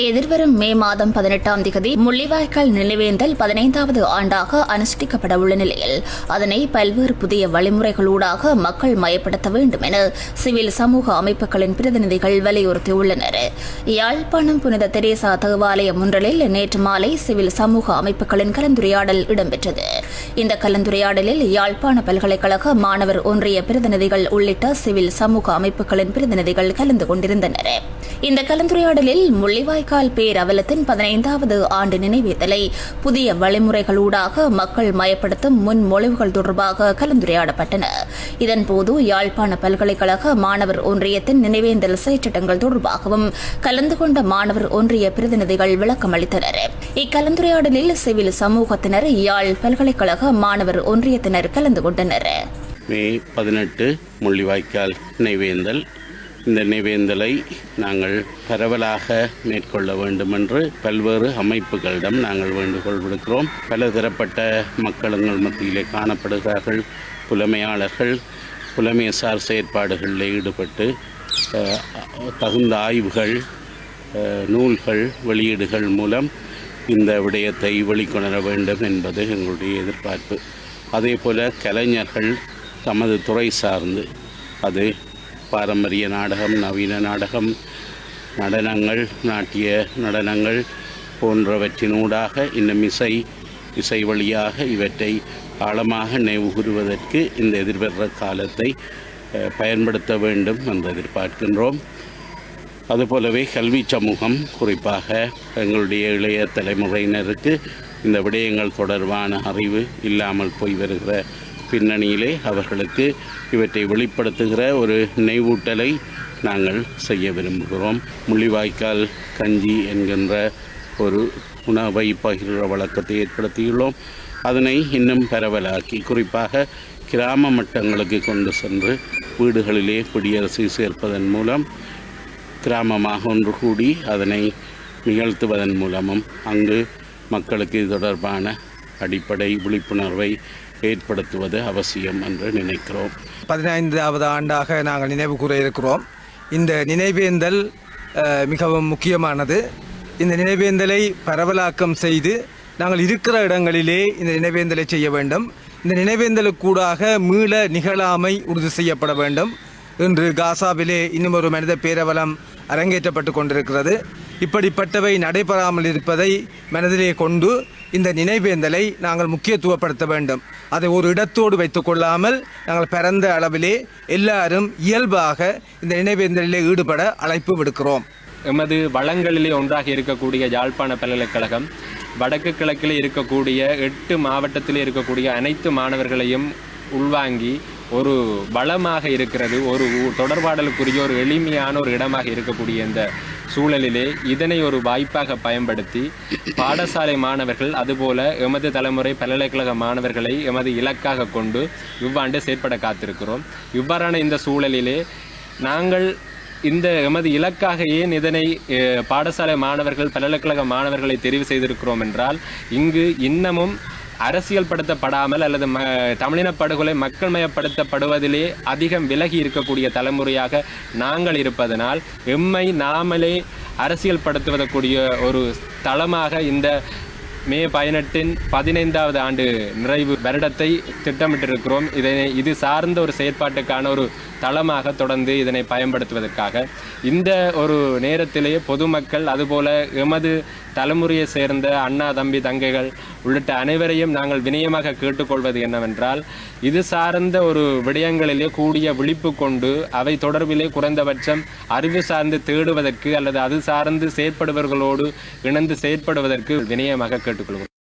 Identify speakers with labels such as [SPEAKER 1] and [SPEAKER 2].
[SPEAKER 1] எதிர்வரும் மே மாதம் பதினெட்டாம் திகதி முள்ளிவாய்க்கால் நினைவேந்தல் பதினைந்தாவது ஆண்டாக அனுஷ்டிக்கப்பட உள்ள நிலையில் அதனை பல்வேறு புதிய வழிமுறைகளூடாக மக்கள் மயப்படுத்த வேண்டும் என சிவில் சமூக அமைப்புகளின் பிரதிநிதிகள் வலியுறுத்தியுள்ளனர். யாழ்ப்பாணம் புனித தெரேசா தேவாலயம் முன்றலில் நேற்று மாலை சிவில் சமூக அமைப்புகளின் கலந்துரையாடல் இடம்பெற்றது. இந்த கலந்துரையாடலில் யாழ்ப்பாண பல்கலைக்கழக மாணவர் ஒன்றிய பிரதிநிதிகள் உள்ளிட்ட சிவில் சமூக அமைப்புகளின் பிரதிநிதிகள் கலந்து கொண்டிருந்தனர். இந்த கலந்துரையாடலில் முள்ளிவாய்க்கால் பேரவலத்தின் பதினைந்தாவது ஆண்டு நினைவேந்தலை. புதிய வழிமுறைகளூடாக மக்கள் மயப்படுத்தும் முன்மொழிவுகள் தொடர்பாக கலந்துரையாடப்பட்டன. இதன்போது யாழ்ப்பாண பல்கலைக்கழக மாணவர் ஒன்றியத்தின் நினைவேந்தல் செயற்றிட்டங்கள் தொடர்பாகவும் கலந்து கொண்ட மாணவர் ஒன்றிய பிரதிநிதிகள் விளக்கம் அளித்தனர். இக்கலந்துரையாடலில் சிவில் சமூகத்தினர் யாழ் பல்கலைக்கழக மாணவர் ஒன்றியத்தினர் கலந்து கொண்டனர்.
[SPEAKER 2] மே பதினெட்டு முள்ளிவாய்க்கால் நினைவேந்தல் இந்த நிவேந்தலை நாங்கள் பரவலாக மேற்கொள்ள வேண்டும் என்று பல்வேறு அமைப்புகளிடம் நாங்கள் வேண்டுகோள் விடுக்கிறோம். பல தரப்பட்ட மக்களுங்கள் மத்தியிலே காணப்படுகிறார்கள். புலமையாளர்கள் புலமையசார் செயற்பாடுகளில் ஈடுபட்டு தகுந்த ஆய்வுகள் நூல்கள் வெளியீடுகள் மூலம் இந்த விடயத்தை வெளிக்கொணர வேண்டும் என்பது எங்களுடைய எதிர்பார்ப்பு. அதே போல் கலைஞர்கள் தமது துறை சார்ந்து அது பாரம்பரிய நாடகம் நவீன நாடகம் நடனங்கள் நாட்டிய நடனங்கள் போன்றவற்றினூடாக இன்னும் இசை இசை வழியாக இவற்றை ஆழமாக நினைவுகூறுவதற்கு இந்த எதிர்வர்ற காலத்தை பயன்படுத்த வேண்டும் என்று எதிர்பார்க்கின்றோம். அதுபோலவே கல்வி சமூகம் குறிப்பாக எங்களுடைய இளைய தலைமுறையினருக்கு இந்த விடயங்கள் தொடர்பான அறிவு இல்லாமல் போய் வருகிற பின்னணியிலே அவர்களுக்கு இவற்றை வெளிப்படுத்துகிற ஒரு நினைவூட்டலை நாங்கள் செய்ய விரும்புகிறோம். முள்ளிவாய்க்கால் கஞ்சி என்கின்ற ஒரு உணவை பகிர்கிற வழக்கத்தை ஏற்படுத்தியுள்ளோம். அதனை இன்னும் பரவலாக்கி குறிப்பாக கிராம மட்டங்களுக்கு கொண்டு சென்று வீடுகளிலே குடியரசை சேர்ப்பதன் மூலம் கிராமமாக ஒன்று கூடி அதனை நிகழ்த்துவதன் மூலமும் அங்கு மக்களுக்கு இது தொடர்பான அடிப்படை விழிப்புணர்வை ஏற்படுத்துவது அவசியம் என்று நினைக்கிறோம்.
[SPEAKER 3] பதினைந்தாவது ஆண்டாக நாங்கள் நினைவு கூற இருக்கிறோம். இந்த நினைவேந்தல் மிகவும் முக்கியமானது. இந்த நினைவேந்தலை பரவலாக்கம் செய்து நாங்கள் இருக்கிற இடங்களிலே இந்த நினைவேந்தலை செய்ய வேண்டும். இந்த நினைவேந்தலுக்கூடாக மீள நிகழாமை உறுதி செய்யப்பட வேண்டும். இன்று காசாவிலே இன்னும் ஒரு மனித பேரவலம் அரங்கேற்றப்பட்டு கொண்டிருக்கிறது. இப்படிப்பட்டவை நடைபெறாமல் இருப்பதை மனதிலே கொண்டு இந்த நினைவேந்தலை நாங்கள் முக்கியத்துவப்படுத்த வேண்டும். அதை ஒரு இடத்தோடு வைத்து கொள்ளாமல் நாங்கள் பிறந்த அளவிலே எல்லாரும் இயல்பாக இந்த நினைவேந்தலிலே ஈடுபட அழைப்பு விடுக்கிறோம்.
[SPEAKER 4] எமது வளங்களிலே ஒன்றாக இருக்கக்கூடிய யாழ்ப்பாண பல்கலைக்கழகம் வடக்கு கிழக்கில் இருக்கக்கூடிய எட்டு மாவட்டத்திலே இருக்கக்கூடிய அனைத்து மாணவர்களையும் உள்வாங்கி ஒரு வளமாக இருக்கிறது ஒரு தொடர்பாடலுக்குரிய ஒரு எளிமையான ஒரு இடமாக இருக்கக்கூடிய இந்த சூழலிலே இதனை ஒரு வாய்ப்பாக பயன்படுத்தி பாடசாலை மாணவர்கள் அதுபோல எமது தலைமுறை பல்கலைக்கழக மாணவர்களை எமது இலக்காக கொண்டு இவ்வாண்டு செயற்பட காத்திருக்கிறோம். இவ்வாறான இந்த சூழலிலே நாங்கள் இந்த எமது இலக்காக ஏன் இதனை பாடசாலை மாணவர்கள் பல்கலைக்கழக மாணவர்களை தெரிவு செய்திருக்கிறோம் என்றால் இங்கு இன்னமும் அரசியல் படுத்தப்படாமல் அல்லது ம தமிழின படுகொலை மக்கள் மயப்படுத்தப்படுவதிலே அதிகம் விலகி இருக்கக்கூடிய தலைமுறையாக நாங்கள் இருப்பதனால் எம்மை நாமளே அரசியல் படுத்துவதற்குரிய ஒரு தளமாக இந்த மே பதினெட்டின் பதினைந்தாவது ஆண்டு நிறைவு வருடத்தை திட்டமிட்டிருக்கிறோம். இதனை இது சார்ந்த ஒரு செயற்பாட்டுக்கான ஒரு தளமாக தொடர்ந்து இதனை பயன்படுத்துவதற்காக. இந்த ஒரு நேரத்திலேயே பொதுமக்கள் அதுபோல எமது தலைமுறையை சேர்ந்த அண்ணா தம்பி தங்கைகள் உள்ளிட்ட அனைவரையும் நாங்கள் வினயமாக கேட்டுக்கொள்வது என்னவென்றால் இது சார்ந்த ஒரு விடயங்களிலே கூடிய விழிப்பு கொண்டு அவை தொடர்பிலே குறைந்தபட்சம் அறிவு சார்ந்து தேடுவதற்கு அல்லது அது சார்ந்து செயற்படுபவர்களோடு இணைந்து செயற்படுவதற்கு வினயமாக கேட்டுக்கொள்கிறோம்.